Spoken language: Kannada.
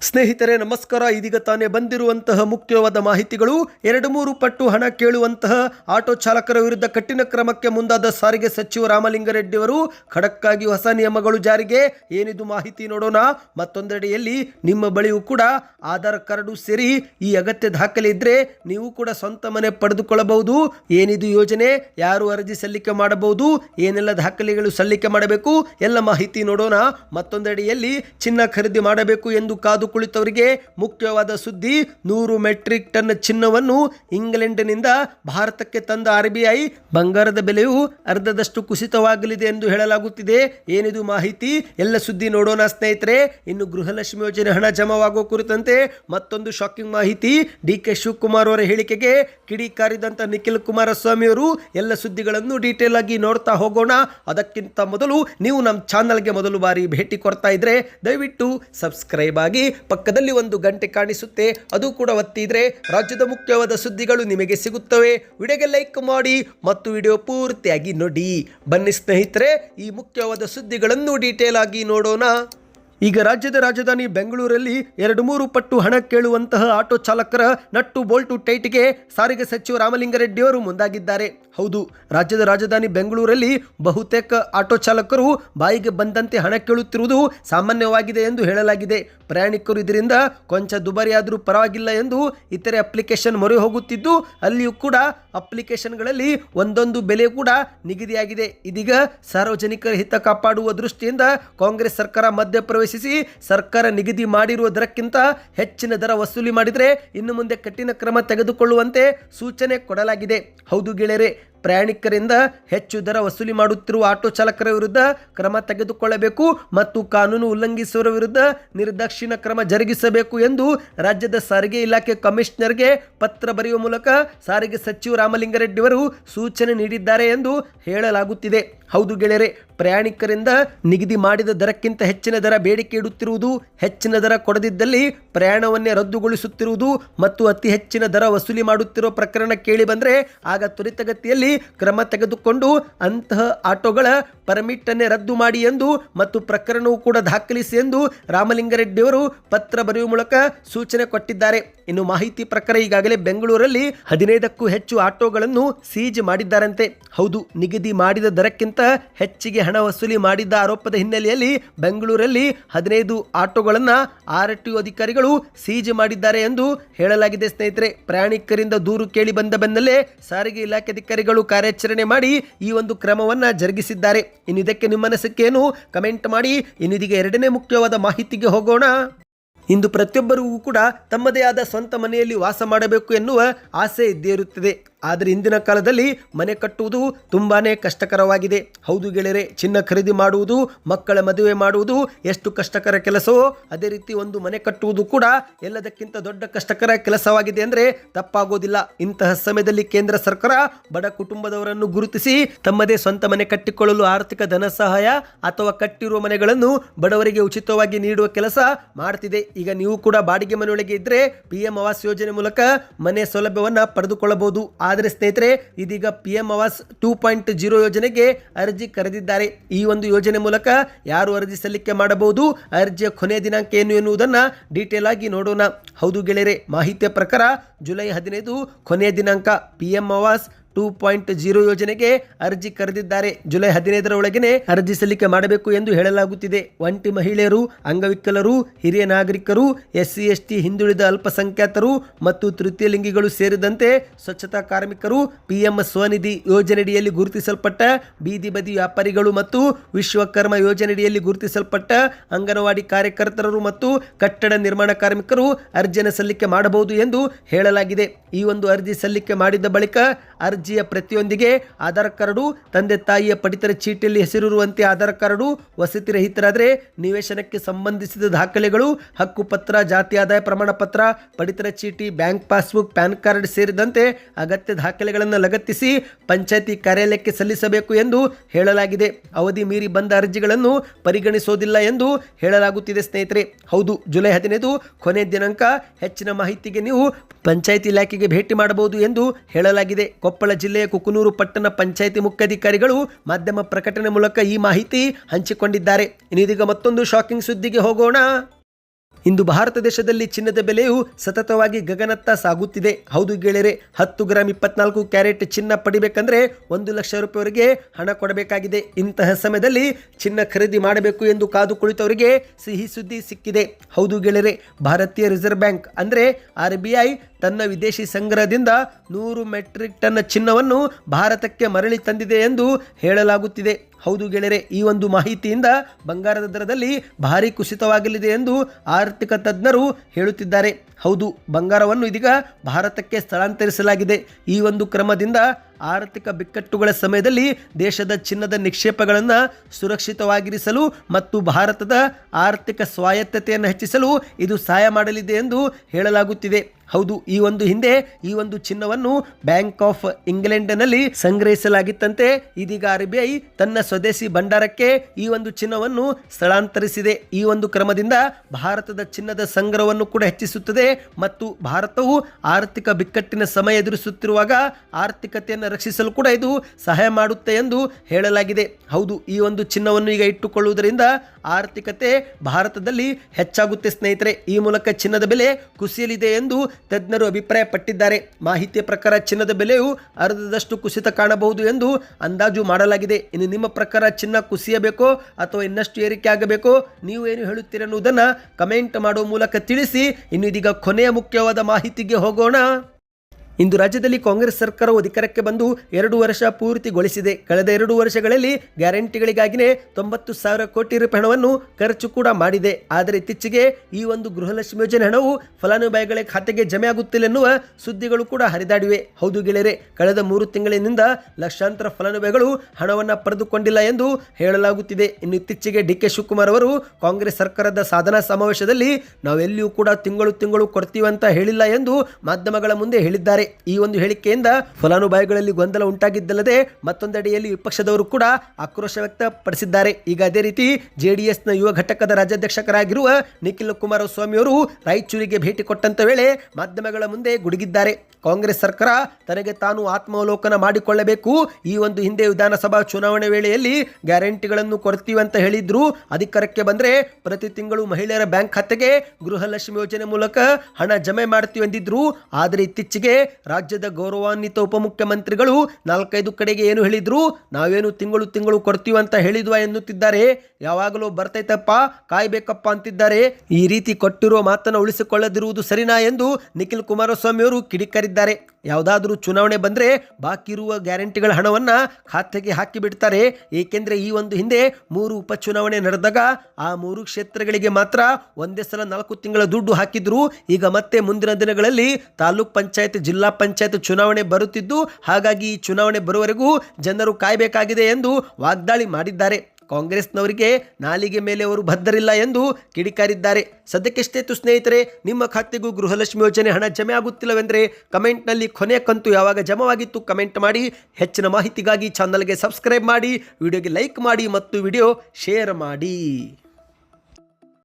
ಸ್ನೇಹಿತರೆ, ನಮಸ್ಕಾರ. ಇದೀಗ ತಾನೇ ಬಂದಿರುವಂತಹ ಮುಖ್ಯವಾದ ಮಾಹಿತಿಗಳು. ಎರಡು ಮೂರು ಪಟ್ಟು ಹಣ ಕೇಳುವಂತಹ ಆಟೋ ಚಾಲಕರ ವಿರುದ್ಧ ಕಠಿಣ ಕ್ರಮಕ್ಕೆ ಮುಂದಾದ ಸಾರಿಗೆ ಸಚಿವ ರಾಮಲಿಂಗಾರೆಡ್ಡಿಯವರು ಖಡಕ್ಕಾಗಿ ಹೊಸ ನಿಯಮಗಳು ಜಾರಿಗೆ. ಏನಿದು ಮಾಹಿತಿ ನೋಡೋಣ. ಮತ್ತೊಂದೆಡೆಯಲ್ಲಿ ನಿಮ್ಮ ಬಳಿಯೂ ಕೂಡ ಆಧಾರ್ ಕಾರ್ಡು ಸೇರಿ ಈ ಅಗತ್ಯ ದಾಖಲೆ ಇದ್ರೆ ನೀವು ಕೂಡ ಸ್ವಂತ ಮನೆ ಪಡೆದುಕೊಳ್ಳಬಹುದು. ಏನಿದು ಯೋಜನೆ? ಯಾರು ಅರ್ಜಿ ಸಲ್ಲಿಕೆ ಮಾಡಬಹುದು? ಏನೆಲ್ಲ ದಾಖಲೆಗಳು ಸಲ್ಲಿಕೆ ಮಾಡಬೇಕು? ಎಲ್ಲ ಮಾಹಿತಿ ನೋಡೋಣ. ಮತ್ತೊಂದೆಡೆಯಲ್ಲಿ ಚಿನ್ನ ಖರೀದಿ ಮಾಡಬೇಕು ಎಂದು ಕಾದು ಕುಳಿತವರಿಗೆ ಮುಖ್ಯವಾದ ಸುದ್ದಿ, ನೂರು ಮೆಟ್ರಿಕ್ ಟನ್ ಚಿನ್ನವನ್ನು ಇಂಗ್ಲೆಂಡ್ನಿಂದ ಭಾರತಕ್ಕೆ ತಂದ ಆರ್ ಬಿ ಬಂಗಾರದ ಬೆಲೆಯು ಅರ್ಧದಷ್ಟು ಕುಸಿತವಾಗಲಿದೆ ಎಂದು ಹೇಳಲಾಗುತ್ತಿದೆ. ಏನಿದು ಮಾಹಿತಿ? ಎಲ್ಲ ಸುದ್ದಿ ನೋಡೋಣ ಸ್ನೇಹಿತರೆ. ಇನ್ನು ಗೃಹಲಕ್ಷ್ಮಿ ಯೋಜನೆ ಹಣ ಜಮಾವಾಗುವ ಕುರಿತಂತೆ ಮತ್ತೊಂದು ಶಾಕಿಂಗ್ ಮಾಹಿತಿ. ಡಿ ಕೆ ಶಿವಕುಮಾರ್ ಅವರ ಹೇಳಿಕೆಗೆ ಕಿಡಿಕಾರಿದಂತ ನಿಖಿಲ್ ಕುಮಾರಸ್ವಾಮಿಯವರು ಎಲ್ಲ ಸುದ್ದಿಗಳನ್ನು ಡೀಟೇಲ್ ಆಗಿ ನೋಡ್ತಾ ಹೋಗೋಣ. ಅದಕ್ಕಿಂತ ಮೊದಲು ನೀವು ನಮ್ಮ ಚಾನಲ್ಗೆ ಮೊದಲು ಬಾರಿ ಭೇಟಿ ಕೊಡ್ತಾ ಇದ್ರೆ ದಯವಿಟ್ಟು ಸಬ್ಸ್ಕ್ರೈಬ್ ಆಗಿ ಪಕ್ಕದಲ್ಲಿ ಒಂದು ಗಂಟೆ ಕಾಣಿಸುತ್ತೆ. ಅದು ಕೂಡ ಒತ್ತಿದ್ರೆ ರಾಜ್ಯದ ಮುಖ್ಯವಾದ ಸುದ್ದಿಗಳು ನಿಮಗೆ ಸಿಗುತ್ತವೆ. ವಿಡಿಯೋಗೆ ಲೈಕ್ ಮಾಡಿ ಮತ್ತು ವಿಡಿಯೋ ಪೂರ್ತಿಯಾಗಿ ನೋಡಿ. ಬನ್ನಿ ಸ್ನೇಹಿತರೆ, ಈ ಮುಖ್ಯವಾದ ಸುದ್ದಿಗಳನ್ನು ಡೀಟೇಲ್ ಆಗಿ ನೋಡೋಣ. ಈಗ ರಾಜ್ಯದ ರಾಜಧಾನಿ ಬೆಂಗಳೂರಲ್ಲಿ ಎರಡು ಮೂರು ಪಟ್ಟು ಹಣ ಕೇಳುವಂತಹ ಆಟೋ ಚಾಲಕರ ನಟ್ಟು ಬೋಲ್ಟು ಟೈಟ್ಗೆ ಸಾರಿಗೆ ಸಚಿವ ರಾಮಲಿಂಗಾರೆಡ್ಡಿಯವರು ಮುಂದಾಗಿದ್ದಾರೆ. ಹೌದು, ರಾಜ್ಯದ ರಾಜಧಾನಿ ಬೆಂಗಳೂರಲ್ಲಿ ಬಹುತೇಕ ಆಟೋ ಚಾಲಕರು ಬಾಯಿಗೆ ಬಂದಂತೆ ಹಣ ಕೇಳುತ್ತಿರುವುದು ಸಾಮಾನ್ಯವಾಗಿದೆ ಎಂದು ಹೇಳಲಾಗಿದೆ. ಪ್ರಯಾಣಿಕರು ಇದರಿಂದ ಕೊಂಚ ದುಬಾರಿಯಾದರೂ ಪರವಾಗಿಲ್ಲ ಎಂದು ಇತರೆ ಅಪ್ಲಿಕೇಶನ್ ಮೊರೆ ಹೋಗುತ್ತಿದ್ದು, ಅಲ್ಲಿಯೂ ಕೂಡ ಅಪ್ಲಿಕೇಶನ್ಗಳಲ್ಲಿ ಒಂದೊಂದು ಬೆಲೆ ಕೂಡ ನಿಗದಿಯಾಗಿದೆ. ಇದೀಗ ಸಾರ್ವಜನಿಕರ ಹಿತ ಕಾಪಾಡುವ ದೃಷ್ಟಿಯಿಂದ ಕಾಂಗ್ರೆಸ್ ಸರ್ಕಾರ ಮಧ್ಯಪ್ರವೇಶಿಸಿ ಸರ್ಕಾರ ನಿಗದಿ ಮಾಡಿರುವ ದರಕ್ಕಿಂತ ಹೆಚ್ಚಿನ ದರ ವಸೂಲಿ ಮಾಡಿದರೆ ಇನ್ನು ಮುಂದೆ ಕಠಿಣ ಕ್ರಮ ತೆಗೆದುಕೊಳ್ಳುವಂತೆ ಸೂಚನೆ ಕೊಡಲಾಗಿದೆ. ಹೌದು ಗೆಳೆಯರೆ ಪ್ರಯಾಣಿಕರಿಂದ ಹೆಚ್ಚು ದರ ವಸೂಲಿ ಮಾಡುತ್ತಿರುವ ಆಟೋ ಚಾಲಕರ ವಿರುದ್ಧ ಕ್ರಮ ತೆಗೆದುಕೊಳ್ಳಬೇಕು ಮತ್ತು ಕಾನೂನು ಉಲ್ಲಂಘಿಸುವವರ ವಿರುದ್ಧ ನಿರ್ದಾಕ್ಷಿಣ್ಯ ಕ್ರಮ ಜರುಗಿಸಬೇಕು ಎಂದು ರಾಜ್ಯದ ಸಾರಿಗೆ ಇಲಾಖೆ ಕಮಿಷನರ್ಗೆ ಪತ್ರ ಬರೆಯುವ ಮೂಲಕ ಸಾರಿಗೆ ಸಚಿವ ರಾಮಲಿಂಗಾರೆಡ್ಡಿಯವರು ಸೂಚನೆ ನೀಡಿದ್ದಾರೆ ಎಂದು ಹೇಳಲಾಗುತ್ತಿದೆ. ಹೌದು ಗೆಳೆಯರೆ, ಪ್ರಯಾಣಿಕರಿಂದ ನಿಗದಿ ಮಾಡಿದ ದರಕ್ಕಿಂತ ಹೆಚ್ಚಿನ ದರ ಬೇಡಿಕೆ ಇಡುತ್ತಿರುವುದು, ಹೆಚ್ಚಿನ ದರ ಕೊಡದಿದ್ದಲ್ಲಿ ಪ್ರಯಾಣವನ್ನೇ ರದ್ದುಗೊಳಿಸುತ್ತಿರುವುದು ಮತ್ತು ಅತಿ ಹೆಚ್ಚಿನ ದರ ವಸೂಲಿ ಮಾಡುತ್ತಿರುವ ಪ್ರಕರಣ ಕೇಳಿ ಬಂದರೆ ಆಗ ತ್ವರಿತಗತಿಯಲ್ಲಿ ಕ್ರಮ ತೆಗೆದುಕೊಂಡು ಅಂತಹ ಆಟೋಗಳ ಪರ್ಮಿಟ್ ರದ್ದು ಮಾಡಿ ಎಂದು ಮತ್ತು ಪ್ರಕರಣವು ಕೂಡ ದಾಖಲಿಸಿ ಎಂದು ರಾಮಲಿಂಗಾರೆಡ್ಡಿಯವರು ಪತ್ರ ಬರೆಯುವ ಮೂಲಕ ಸೂಚನೆ ಕೊಟ್ಟಿದ್ದಾರೆ. ಇನ್ನು ಮಾಹಿತಿ ಪ್ರಕಾರ ಈಗಾಗಲೇ ಬೆಂಗಳೂರಲ್ಲಿ ಹದಿನೈದಕ್ಕೂ ಹೆಚ್ಚು ಆಟೋಗಳನ್ನು ಸೀಜ್ ಮಾಡಿದ್ದಾರಂತೆ. ಹೌದು, ನಿಗದಿ ಮಾಡಿದ ದರಕ್ಕಿಂತ ಹೆಚ್ಚಿಗೆ ಹಣ ವಸೂಲಿ ಮಾಡಿದ್ದ ಆರೋಪದ ಹಿನ್ನೆಲೆಯಲ್ಲಿ ಬೆಂಗಳೂರಲ್ಲಿ ಹದಿನೈದು ಆಟೋಗಳನ್ನು ಆರ್ ಟಿ ಅಧಿಕಾರಿಗಳು ಸೀಜ್ ಮಾಡಿದ್ದಾರೆ ಎಂದು ಹೇಳಲಾಗಿದೆ ಸ್ನೇಹಿತರೆ. ಪ್ರಯಾಣಿಕರಿಂದ ದೂರು ಕೇಳಿ ಬಂದ ಬೆನ್ನಲ್ಲೇ ಸಾರಿಗೆ ಇಲಾಖೆ ಅಧಿಕಾರಿಗಳು ಕಾರ್ಯಾಚರಣೆ ಮಾಡಿ ಈ ಒಂದು ಕ್ರಮವನ್ನ ಜರುಗಿಸಿದ್ದಾರೆ. ಇನ್ನು ಇದಕ್ಕೆ ನಿಮ್ಮ ಕಮೆಂಟ್ ಮಾಡಿ. ಇನ್ನು ಎರಡನೇ ಮುಖ್ಯವಾದ ಮಾಹಿತಿಗೆ ಹೋಗೋಣ. ಇಂದು ಪ್ರತಿಯೊಬ್ಬರಿಗೂ ಕೂಡ ತಮ್ಮದೇ ಆದ ಸ್ವಂತ ಮನೆಯಲ್ಲಿ ವಾಸ ಮಾಡಬೇಕು ಎನ್ನುವ ಆಸೆ ಇದ್ದೇ ಇರುತ್ತದೆ. ಆದರೆ ಇಂದಿನ ಕಾಲದಲ್ಲಿ ಮನೆ ಕಟ್ಟುವುದು ತುಂಬಾ ಕಷ್ಟಕರವಾಗಿದೆ. ಹೌದು ಗೆಳೆಯರೆ, ಚಿನ್ನ ಖರೀದಿ ಮಾಡುವುದು, ಮಕ್ಕಳ ಮದುವೆ ಮಾಡುವುದು ಎಷ್ಟು ಕಷ್ಟಕರ ಕೆಲಸವೋ, ಅದೇ ರೀತಿ ಒಂದು ಮನೆ ಕಟ್ಟುವುದು ಕೂಡ ಎಲ್ಲದಕ್ಕಿಂತ ದೊಡ್ಡ ಕಷ್ಟಕರ ಕೆಲಸವಾಗಿದೆ ಅಂದರೆ ತಪ್ಪಾಗೋದಿಲ್ಲ. ಇಂತಹ ಸಮಯದಲ್ಲಿ ಕೇಂದ್ರ ಸರ್ಕಾರ ಬಡ ಕುಟುಂಬದವರನ್ನು ಗುರುತಿಸಿ ತಮ್ಮದೇ ಸ್ವಂತ ಮನೆ ಕಟ್ಟಿಕೊಳ್ಳಲು ಆರ್ಥಿಕ ಧನ ಸಹಾಯ ಅಥವಾ ಕಟ್ಟಿರುವ ಮನೆಗಳನ್ನು ಬಡವರಿಗೆ ಉಚಿತವಾಗಿ ನೀಡುವ ಕೆಲಸ ಮಾಡ್ತಿದೆ. ಈಗ ನೀವು ಕೂಡ ಬಾಡಿಗೆ ಮನೆಯೊಳಗೆ ಇದ್ದರೆ ಪಿ ಎಂ ಆವಾಸ್ ಯೋಜನೆ ಮೂಲಕ ಮನೆ ಸೌಲಭ್ಯವನ್ನು ಪಡೆದುಕೊಳ್ಳಬಹುದು. ಆದರೆ ಸ್ನೇಹಿತರೆ, ಇದೀಗ P M Awas two point zero ಯೋಜನೆಗೆ ಅರ್ಜಿ ಕರೆದಿದ್ದಾರೆ. ಈ ಒಂದು ಯೋಜನೆ ಮೂಲಕ ಯಾರು ಅರ್ಜಿ ಸಲ್ಲಿಕೆ ಮಾಡಬಹುದು, ಅರ್ಜಿಯ ಕೊನೆಯ ದಿನಾಂಕ ಏನು ಎನ್ನುವುದನ್ನು ಡೀಟೇಲ್ ಆಗಿ ನೋಡೋಣ. ಹೌದು ಗೆಳೆಯರೆ, ಮಾಹಿತಿಯ ಪ್ರಕಾರ ಜುಲೈ ಹದಿನೈದು ಕೊನೆಯ ದಿನಾಂಕ P M Awas two point zero ಯೋಜನೆಗೆ ಅರ್ಜಿ ಕರೆದಿದ್ದಾರೆ. ಜುಲೈ ಹದಿನೈದರ ಒಳಗೆನೆ ಅರ್ಜಿ ಸಲ್ಲಿಕೆ ಮಾಡಬೇಕು ಎಂದು ಹೇಳಲಾಗುತ್ತಿದೆ. ಒಂಟಿ ಮಹಿಳೆಯರು, ಅಂಗವಿಕಲರು, ಹಿರಿಯ ನಾಗರಿಕರು, ಎಸ್ಸಿ, ಎಸ್ಟಿ ಎಸ್ ಹಿಂದುಳಿದ ಅಲ್ಪಸಂಖ್ಯಾತರು ಮತ್ತು ತೃತೀಯ ಲಿಂಗಿಗಳು ಸೇರಿದಂತೆ ಸ್ವಚ್ಛತಾ ಕಾರ್ಮಿಕರು, ಪಿಎಂ ಸ್ವನಿಧಿ ಯೋಜನೆಯಡಿಯಲ್ಲಿ ಗುರುತಿಸಲ್ಪಟ್ಟ ಬೀದಿ ಬದಿ ವ್ಯಾಪಾರಿಗಳು ಮತ್ತು ವಿಶ್ವಕರ್ಮ ಯೋಜನೆಯಡಿಯಲ್ಲಿ ಗುರುತಿಸಲ್ಪಟ್ಟ ಅಂಗನವಾಡಿ ಕಾರ್ಯಕರ್ತರು ಮತ್ತು ಕಟ್ಟಡ ನಿರ್ಮಾಣ ಕಾರ್ಮಿಕರು ಅರ್ಜಿಯನ್ನು ಸಲ್ಲಿಕೆ ಮಾಡಬಹುದು ಎಂದು ಹೇಳಲಾಗಿದೆ. ಈ ಒಂದು ಅರ್ಜಿ ಸಲ್ಲಿಕೆ ಮಾಡಿದ ಬಳಿಕ ಅರ್ಜಿಯ ಪ್ರತಿಯೊಂದಿಗೆ ಆಧಾರ್ ಕಾರ್ಡು, ತಂದೆ ತಾಯಿಯ ಪಡಿತರ ಚೀಟಿಯಲ್ಲಿ ಹೆಸರಿರುವಂತೆ ಆಧಾರ್ ಕಾರ್ಡು, ವಸತಿ ರಹಿತರಾದರೆ ನಿವೇಶನಕ್ಕೆ ಸಂಬಂಧಿಸಿದ ದಾಖಲೆಗಳು ಹಕ್ಕುಪತ್ರ ಜಾತಿ ಆದಾಯ ಪ್ರಮಾಣ ಪತ್ರ, ಪಡಿತರ ಚೀಟಿ, ಬ್ಯಾಂಕ್ ಪಾಸ್ಬುಕ್, ಪ್ಯಾನ್ ಕಾರ್ಡ್ ಸೇರಿದಂತೆ ಅಗತ್ಯ ದಾಖಲೆಗಳನ್ನು ಲಗತ್ತಿಸಿ ಪಂಚಾಯಿತಿ ಕಾರ್ಯಾಲಯಕ್ಕೆ ಸಲ್ಲಿಸಬೇಕು ಎಂದು ಹೇಳಲಾಗಿದೆ. ಅವಧಿ ಮೀರಿ ಬಂದ ಅರ್ಜಿಗಳನ್ನು ಪರಿಗಣಿಸೋದಿಲ್ಲ ಎಂದು ಹೇಳಲಾಗುತ್ತಿದೆ ಸ್ನೇಹಿತರೆ. ಹೌದು, ಜುಲೈ ಹದಿನೈದು, ಕೊನೆ ದಿನಾಂಕ. ಹೆಚ್ಚಿನ ಮಾಹಿತಿಗೆ ನೀವು ಪಂಚಾಯಿತಿ ಇಲಾಖೆಗೆ ಭೇಟಿ ಮಾಡಬಹುದು ಎಂದು ಹೇಳಲಾಗಿದೆ. ಕೊಪ್ಪಳ ಜಿಲ್ಲೆಯ ಕುಕನೂರು ಪಟ್ಟಣ ಪಂಚಾಯಿತಿ ಮುಖ್ಯಾಧಿಕಾರಿಗಳು ಮಾಧ್ಯಮ ಪ್ರಕಟಣೆ ಮೂಲಕ ಈ ಮಾಹಿತಿ ಹಂಚಿಕೊಂಡಿದ್ದಾರೆ. ಇನ್ನಿದೀಗ ಮತ್ತೊಂದು ಶಾಕಿಂಗ್ ಸುದ್ದಿಗೆ ಹೋಗೋಣ. ಇಂದು ಭಾರತ ದೇಶದಲ್ಲಿ ಚಿನ್ನದ ಬೆಲೆಯು ಸತತವಾಗಿ ಗಗನತ್ತ ಸಾಗುತ್ತಿದೆ. ಹೌದು ಗೆಳೆಯರೆ, ಹತ್ತು ಗ್ರಾಮ್ ಇಪ್ಪತ್ನಾಲ್ಕು ಕ್ಯಾರೆಟ್ ಚಿನ್ನ ಪಡಿಬೇಕಂದ್ರೆ ಒಂದು ಲಕ್ಷ ರೂಪಾಯಿವರೆಗೆ ಹಣ ಕೊಡಬೇಕಾಗಿದೆ. ಇಂತಹ ಸಮಯದಲ್ಲಿ ಚಿನ್ನ ಖರೀದಿ ಮಾಡಬೇಕು ಎಂದು ಕಾದು ಕುಳಿತವರಿಗೆ ಸಿಹಿ ಸುದ್ದಿ ಸಿಕ್ಕಿದೆ. ಹೌದು ಗೆಳೆಯರೆ, ಭಾರತೀಯ ರಿಸರ್ವ್ ಬ್ಯಾಂಕ್ ಅಂದರೆ ಆರ್ ಬಿ ಐ ತನ್ನ ವಿದೇಶಿ ಸಂಗ್ರಹದಿಂದ ನೂರು ಮೆಟ್ರಿಕ್ ಟನ್ ಚಿನ್ನವನ್ನು ಭಾರತಕ್ಕೆ ಮರಳಿ ತಂದಿದೆ ಎಂದು ಹೇಳಲಾಗುತ್ತಿದೆ. ಹೌದು ಗೆಳೆಯರೆ, ಈ ಒಂದು ಮಾಹಿತಿಯಿಂದ ಬಂಗಾರದ ದರದಲ್ಲಿ ಭಾರಿ ಕುಸಿತವಾಗಲಿದೆ ಎಂದು ಆರ್ಥಿಕ ತಜ್ಞರು ಹೇಳುತ್ತಿದ್ದಾರೆ. ಹೌದು, ಬಂಗಾರವನ್ನು ಇದೀಗ ಭಾರತಕ್ಕೆ ಸ್ಥಳಾಂತರಿಸಲಾಗಿದೆ. ಈ ಒಂದು ಕ್ರಮದಿಂದ ಆರ್ಥಿಕ ಬಿಕ್ಕಟ್ಟುಗಳ ಸಮಯದಲ್ಲಿ ದೇಶದ ಚಿನ್ನದ ನಿಕ್ಷೇಪಗಳನ್ನು ಸುರಕ್ಷಿತವಾಗಿರಿಸಲು ಮತ್ತು ಭಾರತದ ಆರ್ಥಿಕ ಸ್ವಾಯತ್ತತೆಯನ್ನು ಹೆಚ್ಚಿಸಲು ಇದು ಸಹಾಯ ಮಾಡಲಿದೆ ಎಂದು ಹೇಳಲಾಗುತ್ತಿದೆ. ಹೌದು, ಈ ಒಂದು ಹಿಂದೆ ಈ ಒಂದು ಚಿನ್ನವನ್ನು ಬ್ಯಾಂಕ್ ಆಫ್ ಇಂಗ್ಲೆಂಡ್ನಲ್ಲಿ ಸಂಗ್ರಹಿಸಲಾಗಿತ್ತಂತೆ. ಇದೀಗ ಆರ್ ಬಿ ತನ್ನ ಸ್ವದೇಶಿ ಭಂಡಾರಕ್ಕೆ ಈ ಒಂದು ಚಿನ್ನವನ್ನು ಸ್ಥಳಾಂತರಿಸಿದೆ. ಈ ಒಂದು ಕ್ರಮದಿಂದ ಭಾರತದ ಚಿನ್ನದ ಸಂಗ್ರಹವನ್ನು ಕೂಡ ಹೆಚ್ಚಿಸುತ್ತದೆ ಮತ್ತು ಭಾರತವು ಆರ್ಥಿಕ ಬಿಕ್ಕಟ್ಟಿನ ಸಮಯ ಎದುರಿಸುತ್ತಿರುವಾಗ ಆರ್ಥಿಕತೆಯನ್ನು ರಕ್ಷಿಸಲು ಕೂಡ ಇದು ಸಹಾಯ ಮಾಡುತ್ತೆ ಎಂದು ಹೇಳಲಾಗಿದೆ. ಹೌದು, ಈ ಒಂದು ಚಿನ್ನವನ್ನು ಈಗ ಇಟ್ಟುಕೊಳ್ಳುವುದರಿಂದ ಆರ್ಥಿಕತೆ ಭಾರತದಲ್ಲಿ ಹೆಚ್ಚಾಗುತ್ತೆ ಸ್ನೇಹಿತರೆ. ಈ ಮೂಲಕ ಚಿನ್ನದ ಬೆಲೆ ಕುಸಿಯಲಿದೆ ಎಂದು ತಜ್ಞರು ಅಭಿಪ್ರಾಯಪಟ್ಟಿದ್ದಾರೆ. ಮಾಹಿತಿಯ ಪ್ರಕಾರ ಚಿನ್ನದ ಬೆಲೆಯು ಅರ್ಧದಷ್ಟು ಕುಸಿತ ಕಾಣಬಹುದು ಎಂದು ಅಂದಾಜು ಮಾಡಲಾಗಿದೆ. ಇನ್ನು ನಿಮ್ಮ ಪ್ರಕಾರ ಚಿನ್ನ ಕುಸಿಯಬೇಕೋ ಅಥವಾ ಇನ್ನಷ್ಟು ಏರಿಕೆ ಆಗಬೇಕೋ ನೀವು ಏನು ಹೇಳುತ್ತೀರಿ ಅನ್ನುವುದನ್ನು ಕಮೆಂಟ್ ಮಾಡುವ ಮೂಲಕ ತಿಳಿಸಿ. ಇನ್ನು ಇದೀಗ ಕೊನೆಯ ಮುಖ್ಯವಾದ ಮಾಹಿತಿಗೆ ಹೋಗೋಣ. ಇಂದು ರಾಜ್ಯದಲ್ಲಿ ಕಾಂಗ್ರೆಸ್ ಸರ್ಕಾರವು ಅಧಿಕಾರಕ್ಕೆ ಬಂದು ಎರಡು ವರ್ಷ ಪೂರ್ತಿಗೊಳಿಸಿದೆ. ಕಳೆದ ಎರಡು ವರ್ಷಗಳಲ್ಲಿ ಗ್ಯಾರಂಟಿಗಳಿಗಾಗಿಯೇ ತೊಂಬತ್ತು ಸಾವಿರ ಕೋಟಿ ರೂಪಾಯಿ ಹಣವನ್ನು ಖರ್ಚು ಕೂಡ ಮಾಡಿದೆ. ಆದರೆ ಇತ್ತೀಚೆಗೆ ಈ ಒಂದು ಗೃಹಲಕ್ಷ್ಮಿ ಯೋಜನೆ ಹಣವು ಫಲಾನುಭವಿಗಳ ಖಾತೆಗೆ ಜಮೆ ಆಗುತ್ತಿಲ್ಲ ಎನ್ನುವ ಸುದ್ದಿಗಳು ಕೂಡ ಹರಿದಾಡಿವೆ. ಹೌದು ಗೆಳೆಯರೆ, ಕಳೆದ ಮೂರು ತಿಂಗಳಿನಿಂದ ಲಕ್ಷಾಂತರ ಫಲಾನುಭವಿಗಳು ಹಣವನ್ನು ಪಡೆದುಕೊಂಡಿಲ್ಲ ಎಂದು ಹೇಳಲಾಗುತ್ತಿದೆ. ಇನ್ನು ಇತ್ತೀಚೆಗೆ ಡಿ ಕೆ ಶಿವಕುಮಾರ್ ಅವರು ಕಾಂಗ್ರೆಸ್ ಸರ್ಕಾರದ ಸಾಧನಾ ಸಮಾವೇಶದಲ್ಲಿ ನಾವೆಲ್ಲಿಯೂ ಕೂಡ ತಿಂಗಳು ತಿಂಗಳು ಕೊಡ್ತೀವಂತ ಹೇಳಿಲ್ಲ ಎಂದು ಮಾಧ್ಯಮಗಳ ಮುಂದೆ ಹೇಳಿದ್ದಾರೆ. ಈ ಒಂದು ಹೇಳಿಕೆಯಿಂದ ಫಲಾನುಭವಿಗಳಲ್ಲಿ ಗೊಂದಲ ಉಂಟಾಗಿದ್ದಲ್ಲದೆ ಮತ್ತೊಂದೆಡೆಯಲ್ಲಿ ವಿಪಕ್ಷದವರು ಕೂಡ ಆಕ್ರೋಶ ವ್ಯಕ್ತಪಡಿಸಿದ್ದಾರೆ. ಈಗ ಅದೇ ರೀತಿ ಜೆಡಿಎಸ್ನ ಯುವ ಘಟಕದ ರಾಜ್ಯಾಧ್ಯಕ್ಷಕರಾಗಿರುವ ನಿಖಿಲ್ ಕುಮಾರಸ್ವಾಮಿ ಅವರು ರಾಯಚೂರಿಗೆ ಭೇಟಿ ಕೊಟ್ಟಂತ ವೇಳೆ ಮಾಧ್ಯಮಗಳ ಮುಂದೆ ಗುಡುಗಿದ್ದಾರೆ. ಕಾಂಗ್ರೆಸ್ ಸರ್ಕಾರ ತನಗೆ ತಾನು ಆತ್ಮಾವಲೋಕನ ಮಾಡಿಕೊಳ್ಳಬೇಕು. ಈ ಒಂದು ಹಿಂದೆ ವಿಧಾನಸಭಾ ಚುನಾವಣೆ ವೇಳೆಯಲ್ಲಿ ಗ್ಯಾರಂಟಿಗಳನ್ನು ಕೊಡ್ತೀವಿ ಅಂತ ಹೇಳಿದ್ರು. ಅಧಿಕಾರಕ್ಕೆ ಬಂದರೆ ಪ್ರತಿ ತಿಂಗಳು ಮಹಿಳೆಯರ ಬ್ಯಾಂಕ್ ಖಾತೆಗೆ ಗೃಹಲಕ್ಷ್ಮಿ ಯೋಜನೆ ಮೂಲಕ ಹಣ ಜಮೆ ಮಾಡ್ತೀವಿ ಎಂದಿದ್ರು ಆದರೆ ಇತ್ತೀಚೆಗೆ ರಾಜ್ಯದ ಗೌರವಾನ್ವಿತ ಉಪಮುಖ್ಯಮಂತ್ರಿಗಳು ನಾಲ್ಕೈದು ಕಡೆಗೆ ಏನು ಹೇಳಿದ್ರು? ನಾವೇನು ತಿಂಗಳು ತಿಂಗಳು ಕೊಡ್ತೀವಿ ಅಂತ ಹೇಳಿದ್ವಾ ಎನ್ನುತ್ತಿದ್ದಾರೆ. ಯಾವಾಗಲೂ ಬರ್ತೈತಪ್ಪ, ಕಾಯ್ಬೇಕಪ್ಪ ಅಂತಿದ್ದಾರೆ. ಈ ರೀತಿ ಕೊಟ್ಟಿರುವ ಮಾತನ್ನು ಉಳಿಸಿಕೊಳ್ಳದಿರುವುದು ಸರಿನಾ ಎಂದು ನಿಖಿಲ್ ಕುಮಾರಸ್ವಾಮಿ ಅವರು ಕಿಡಿಕಾರಿದ್ದಾರೆ. ಯಾವುದಾದ್ರೂ ಚುನಾವಣೆ ಬಂದರೆ ಬಾಕಿ ಇರುವ ಗ್ಯಾರಂಟಿಗಳ ಹಣವನ್ನು ಖಾತೆಗೆ ಹಾಕಿಬಿಡ್ತಾರೆ. ಏಕೆಂದರೆ ಈ ಒಂದು ಹಿಂದೆ ಮೂರು ಉಪಚುನಾವಣೆ ನಡೆದಾಗ ಆ ಮೂರು ಕ್ಷೇತ್ರಗಳಿಗೆ ಮಾತ್ರ ಒಂದೇ ಸಲ ನಾಲ್ಕು ತಿಂಗಳ ದುಡ್ಡು ಹಾಕಿದ್ರು. ಈಗ ಮತ್ತೆ ಮುಂದಿನ ದಿನಗಳಲ್ಲಿ ತಾಲೂಕ್ ಪಂಚಾಯತ್, ಜಿಲ್ಲಾ ಪಂಚಾಯತ್ ಚುನಾವಣೆ ಬರುತ್ತಿದ್ದು, ಹಾಗಾಗಿ ಈ ಚುನಾವಣೆ ಬರುವವರೆಗೂ ಜನರು ಕಾಯಬೇಕಾಗಿದೆ ಎಂದು ವಾಗ್ದಾಳಿ ಮಾಡಿದ್ದಾರೆ. ಕಾಂಗ್ರೆಸ್ನವರಿಗೆ ನಾಲಿಗೆ ಮೇಲೆ ಅವರು ಬದ್ಧರಿಲ್ಲ ಎಂದು ಕಿಡಿಕಾರಿದ್ದಾರೆ. ಸದ್ಯಕ್ಕೆಷ್ಟೇತು ಸ್ನೇಹಿತರೆ, ನಿಮ್ಮ ಖಾತೆಗೂ ಗೃಹಲಕ್ಷ್ಮಿ ಯೋಜನೆ ಹಣ ಜಮೆ ಆಗುತ್ತಿಲ್ಲವೆಂದರೆ ಕಮೆಂಟ್ನಲ್ಲಿ ಕೊನೆಯ ಕಂತು ಯಾವಾಗ ಜಮವಾಗಿತ್ತು ಕಮೆಂಟ್ ಮಾಡಿ, ಹೆಚ್ಚಿನ ಮಾಹಿತಿಗಾಗಿ ಚಾನಲ್ಗೆ ಸಬ್ಸ್ಕ್ರೈಬ್ ಮಾಡಿ, ವಿಡಿಯೋಗೆ ಲೈಕ್ ಮಾಡಿ ಮತ್ತು ವಿಡಿಯೋ ಶೇರ್ ಮಾಡಿ.